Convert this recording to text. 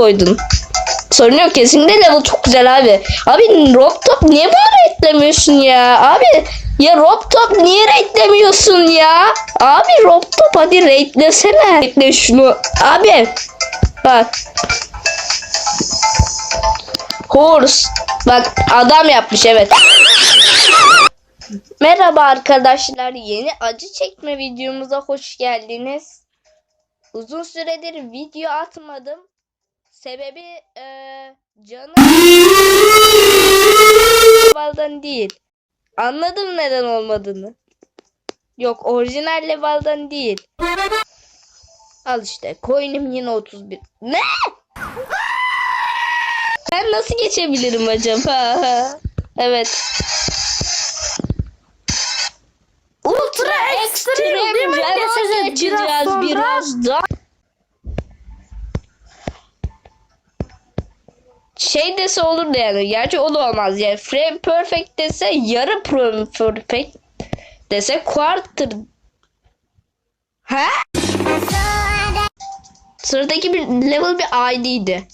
koydun. Sorun yok kesinlikle level çok güzel abi. Abi Rob Top niye bunu eklemiyorsun ya? Abi ya Rob Top niye raidlemiyorsun ya? Abi Rob Top hadi raidlesene. Raidle şunu. Abi bak. Horse. Bak adam yapmış evet. Merhaba arkadaşlar. Yeni acı çekme videomuza hoş geldiniz. Uzun süredir video atmadım. Sebebi eee canım level'dan değil. Anladım neden olmadığını. Yok orijinal level'dan değil. Al işte coin'im yine 31. Ne? Ben nasıl geçebilirim acaba? evet. Ultra ekstrem değil mi? Geçeceğiz geçeceğiz biraz sonra. biraz daha. Şey dese olur da yani. Gerçi o da olmaz yani. Frame perfect dese yarı frame perfect dese quarter. Ha? Sıradaki bir level bir ID'ydi.